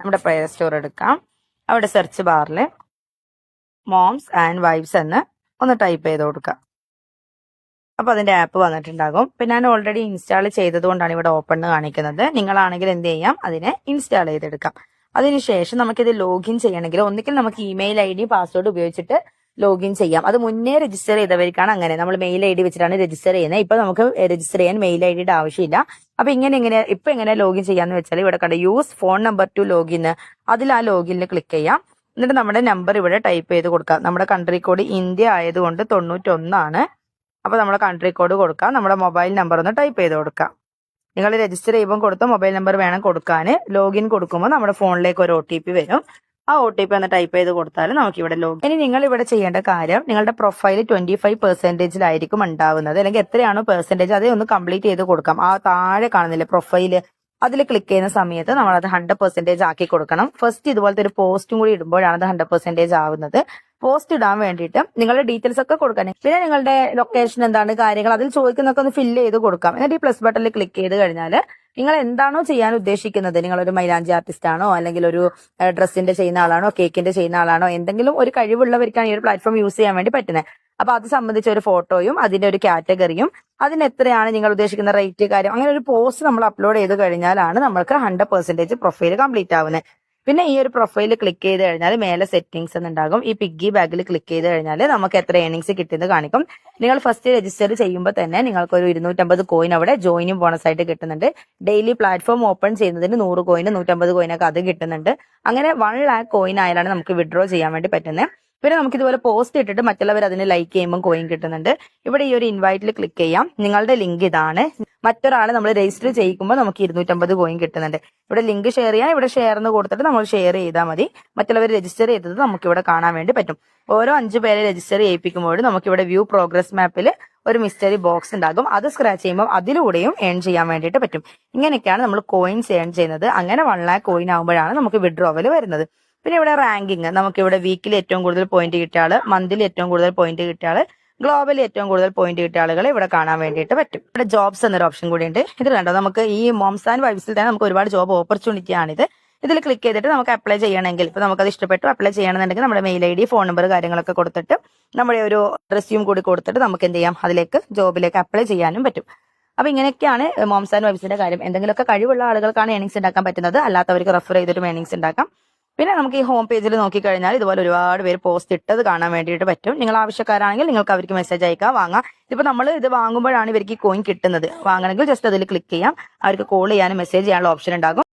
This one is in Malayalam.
നമ്മുടെ പ്ലേ സ്റ്റോർ എടുക്കാം. അവിടെ സെർച്ച് ബാറിൽ മോംസ് ആൻഡ് വൈബ്സ് എന്ന് ഒന്ന് ടൈപ്പ് ചെയ്ത് കൊടുക്കാം അപ്പോൾ അതിന്റെ ആപ്പ് വന്നിട്ടുണ്ടാകും. പിന്നെ ഞാൻ ഓൾറെഡി ഇൻസ്റ്റാൾ ചെയ്തതുകൊണ്ടാണ് ഇവിടെ ഓപ്പൺ കാണിക്കുന്നത്. നിങ്ങളാണെങ്കിൽ എന്ത് ചെയ്യാം? അതിനെ ഇൻസ്റ്റാൾ ചെയ്തെടുക്കാം. അതിനുശേഷം നമുക്കിത് ലോഗിൻ ചെയ്യണമെങ്കിൽ ഒന്നുകിൽ നമുക്ക് ഇമെയിൽ ഐ ഡി പാസ്വേഡ് ഉപയോഗിച്ചിട്ട് ലോഗിൻ ചെയ്യാം. അത് മുന്നേ രജിസ്റ്റർ ചെയ്തവർക്കാണ് അങ്ങനെ. നമ്മൾ മെയിൽ ഐ ഡി വെച്ചിട്ടാണ് രജിസ്റ്റർ ചെയ്യുന്നത്. ഇപ്പൊ നമുക്ക് രജിസ്റ്റർ ചെയ്യാൻ മെയിൽ ഐ ഡിയുടെ ആവശ്യമില്ല. അപ്പൊ ഇങ്ങനെ എങ്ങനെ ഇപ്പൊ എങ്ങനെ ലോഗിൻ ചെയ്യാന്ന് വെച്ചാൽ ഇവിടെ കണ്ട use phone number to login അതിൽ ആ ലോഗിനിൽ ക്ലിക്ക് ചെയ്യാം. എന്നിട്ട് നമ്മുടെ നമ്പർ ഇവിടെ ടൈപ്പ് ചെയ്ത് കൊടുക്കാം. നമ്മുടെ കൺട്രി കോഡ് ഇന്ത്യ ആയതുകൊണ്ട് തൊണ്ണൂറ്റൊന്നാണ്. അപ്പൊ നമ്മുടെ കൺട്രി കോഡ് കൊടുക്കാം. നമ്മുടെ മൊബൈൽ നമ്പർ ഒന്ന് ടൈപ്പ് ചെയ്ത് കൊടുക്കാം. നിങ്ങൾ രജിസ്റ്റർ ചെയ്യുമ്പോൾ കൊടുത്ത മൊബൈൽ നമ്പർ വേണം കൊടുക്കാൻ ലോഗിൻ കൊടുക്കുമ്പോൾ നമ്മുടെ ഫോണിലേക്ക് ഒരു ഒ വരും. ആ ഒ ടി പി ഒന്ന് ടൈപ്പ് ചെയ്ത് കൊടുത്താൽ നമുക്ക് ഇവിടെ ലോഗിൻ ഇനി നിങ്ങൾ ഇവിടെ ചെയ്യേണ്ട കാര്യം നിങ്ങളുടെ പ്രൊഫൈൽ ട്വന്റി ഫൈവ് പെർസെന്റേജിലായിരിക്കും ഉണ്ടാവുന്നത്. അല്ലെങ്കിൽ എത്രയാണോ പെർസെന്റേജ് അതേ ഒന്ന് കംപ്ലീറ്റ് ചെയ്ത് കൊടുക്കാം. ആ താഴെ കാണുന്നില്ലേ പ്രൊഫൈൽ അതിൽ ക്ലിക്ക് ചെയ്യുന്ന സമയത്ത് നമ്മൾ അത് ഹൺഡ്രഡ് പെർസെന്റേജ് ആക്കി കൊടുക്കണം. ഫസ്റ്റ് ഇതുപോലത്തെ ഒരു പോസ്റ്റും കൂടി ഇടുമ്പോഴാണ് അത് ഹൺഡ്രഡ് പെർസെന്റേജ് ആവുന്നത്. പോസ്റ്റ് ഇടാൻ വേണ്ടിയിട്ട് നിങ്ങളുടെ ഡീറ്റെയിൽസ് ഒക്കെ കൊടുക്കാൻ പിന്നെ നിങ്ങളുടെ ലൊക്കേഷൻ എന്താണ് കാര്യങ്ങൾ അതിൽ ചോദിക്കുന്നൊക്കെ ഒന്ന് ഫില്ല് ചെയ്ത് കൊടുക്കാം. എന്നിട്ട് ഈ പ്ലസ് ബട്ടണിൽ ക്ലിക്ക് ചെയ്ത് കഴിഞ്ഞാൽ നിങ്ങൾ എന്താണോ ചെയ്യാൻ ഉദ്ദേശിക്കുന്നത്? നിങ്ങൾ ഒരു മൈലാഞ്ചി ആർട്ടിസ്റ്റ് ആണോ അല്ലെങ്കിൽ ഒരു ഡ്രസ്സിന്റെ ചെയ്യുന്ന ആളാണോ? കേക്കിന്റെ ചെയ്യുന്ന ആളാണോ? എന്തെങ്കിലും ഒരു കഴിവുള്ളവർക്കാണ് ഈ ഒരു പ്ലാറ്റ്ഫോം യൂസ് ചെയ്യാൻ വേണ്ടി പറ്റുന്നത് അപ്പൊ അത് സംബന്ധിച്ച ഒരു ഫോട്ടോയും അതിന്റെ ഒരു കാറ്റഗറിയും അതിന് എത്രയാണ് നിങ്ങൾ ഉദ്ദേശിക്കുന്ന റേറ്റ് കാര്യം അങ്ങനെ ഒരു പോസ്റ്റ് നമ്മൾ അപ്ലോഡ് ചെയ്ത് കഴിഞ്ഞാലാണ് നമ്മൾക്ക് ഹൺഡ്രഡ് പെർസെന്റേജ് പ്രൊഫൈൽ കംപ്ലീറ്റ് ആവുന്നത് പിന്നെ ഈ ഒരു പ്രൊഫൈൽ ക്ലിക്ക് ചെയ്ത് കഴിഞ്ഞാൽ മേലെ സെറ്റിംഗ്സ് എന്നുണ്ടാകും. ഈ പിഗ്ഗി ബാഗിൽ ക്ലിക്ക് ചെയ്ത് കഴിഞ്ഞാൽ നമുക്ക് എത്ര ഏണിങ്സ് കിട്ടിയത് കാണിക്കും. നിങ്ങൾ ഫസ്റ്റ് രജിസ്റ്റർ ചെയ്യുമ്പോൾ തന്നെ നിങ്ങൾക്ക് ഒരു ഇരുന്നൂറ്റമ്പത് കോയിൻ അവിടെ ജോയിനും ബോണസ് ആയിട്ട് കിട്ടുന്നുണ്ട്. ഡെയിലി പ്ലാറ്റ്ഫോം ഓപ്പൺ ചെയ്യുന്നതിന് നൂറ് കോയിന് നൂറ്റമ്പത് കോയിനൊക്കെ അത് കിട്ടുന്നുണ്ട്. അങ്ങനെ വൺ ലാക്ക് കോയിൻ ആയാലാണ് നമുക്ക് വിഡ്രോ ചെയ്യാൻ വേണ്ടി പറ്റുന്നത് പിന്നെ നമുക്ക് ഇതുപോലെ പോസ്റ്റ് ഇട്ടിട്ട് മറ്റുള്ളവർ അതിന് ലൈക്ക് ചെയ്യുമ്പോൾ കോയിൻ കിട്ടുന്നുണ്ട്. ഇവിടെ ഈ ഒരു ഇൻവൈറ്റിൽ ക്ലിക്ക് ചെയ്യാം. നിങ്ങളുടെ ലിങ്ക് ഇതാണ്. മറ്റൊരാൾ നമ്മൾ രജിസ്റ്റർ ചെയ്യിക്കുമ്പോൾ നമുക്ക് ഇരുന്നൂറ്റമ്പത് കോയിൻ കിട്ടുന്നുണ്ട്. ഇവിടെ ലിങ്ക് ഷെയർ ചെയ്യാം. ഇവിടെ ഷെയർ എന്ന് കൊടുത്തിട്ട് നമ്മൾ ഷെയർ ചെയ്താൽ മതി. മറ്റുള്ളവർ രജിസ്റ്റർ ചെയ്തത് നമുക്ക് ഇവിടെ കാണാൻ വേണ്ടി പറ്റും. ഓരോ അഞ്ച് പേരെ രജിസ്റ്റർ ചെയ്യിപ്പിക്കുമ്പോഴും നമുക്ക് ഇവിടെ വ്യൂ പ്രോഗ്രസ് മാപ്പിൽ ഒരു മിസ്റ്ററി ബോക്സ് ഉണ്ടാകും. അത് സ്ക്രാച്ച് ചെയ്യുമ്പോൾ അതിലൂടെയും ഏൺ ചെയ്യാൻ വേണ്ടിയിട്ട് പറ്റും. ഇങ്ങനെയൊക്കെയാണ് നമ്മൾ കോയിൻസ് ഏൺ ചെയ്യുന്നത്. അങ്ങനെ വൺ ലാക്ക് കോയിൻ ആകുമ്പോഴാണ് നമുക്ക് വിഡ്രോവൽ വരുന്നത്. പിന്നെ ഇവിടെ റാങ്കിങ് നമുക്ക് ഇവിടെ വീക്കിൽ ഏറ്റവും കൂടുതൽ പോയിന്റ് കിട്ടിയ ആൾ മന്തിൽ ഏറ്റവും കൂടുതൽ പോയിന്റ് കിട്ടിയ ആൾ ഗ്ലോബലി ഏറ്റവും കൂടുതൽ പോയിന്റ് കിട്ടിയ ആളുകളെ ഇവിടെ കാണാൻ വേണ്ടിയിട്ട് പറ്റും. ഇവിടെ ജോബ്സ് എന്നൊരു ഓപ്ഷൻ കൂടി ഉണ്ട് ഇത് കണ്ടോ? നമുക്ക് ഈ മോംസ് ആൻഡ് വൈബ്സിൽ തന്നെ നമുക്ക് ഒരുപാട് ജോബ് ഓപ്പർച്യൂണിറ്റി ആണിത്. ഇതിൽ ക്ലിക്ക് ചെയ്തിട്ട് നമുക്ക് അപ്ലൈ ചെയ്യണമെങ്കിൽ ഇപ്പൊ അത് ഇഷ്ടപ്പെട്ടു അപ്ലൈ ചെയ്യണമെന്നുണ്ടെങ്കിൽ നമ്മുടെ mail I D phone number കാര്യങ്ങളൊക്കെ കൊടുത്തിട്ട് നമ്മുടെ ഒരു റെസ്യൂം കൂടി കൊടുത്തിട്ട് നമുക്ക് എന്ത് ചെയ്യാം? അതിലേക്ക് ജോബിലേക്ക് അപ്ലൈ ചെയ്യാനും പറ്റും. അപ്പൊ ഇങ്ങനെയൊക്കെയാണ് മോംസ് ആൻഡ് വൈബ്സിന്റെ കാര്യം. എന്തെങ്കിലുമൊക്കെ കഴിവുള്ള ആളുകൾക്കാണ് ഏണിങ്സ് ഉണ്ടാക്കാൻ പറ്റുന്നത്. അല്ലാത്തവർക്ക് റെഫർ ചെയ്തിട്ട് ഏണിങ്സ് ഉണ്ടാക്കാം. പിന്നെ നമുക്ക് ഈ ഹോം പേജിൽ നോക്കിക്കഴിഞ്ഞാൽ ഇതുപോലെ ഒരുപാട് പേര് പോസ്റ്റ് ഇട്ടത് കാണാൻ വേണ്ടിയിട്ട് പറ്റും. നിങ്ങൾ ആവശ്യക്കാരാണെങ്കിൽ നിങ്ങൾക്ക് അവർക്ക് മെസ്സേജ് അയക്കാം വാങ്ങാം. ഇപ്പൊ നമ്മൾ ഇത് വാങ്ങുമ്പോഴാണ് ഇവർക്ക് ഈ കോയിൻ കിട്ടുന്നത്. വാങ്ങണമെങ്കിൽ ജസ്റ്റ് അതിൽ ക്ലിക്ക് ചെയ്യാം. അവർക്ക് കോൾ ചെയ്യാനും മെസ്സേജ് ചെയ്യാനുള്ള ഓപ്ഷൻ ഉണ്ടാകും.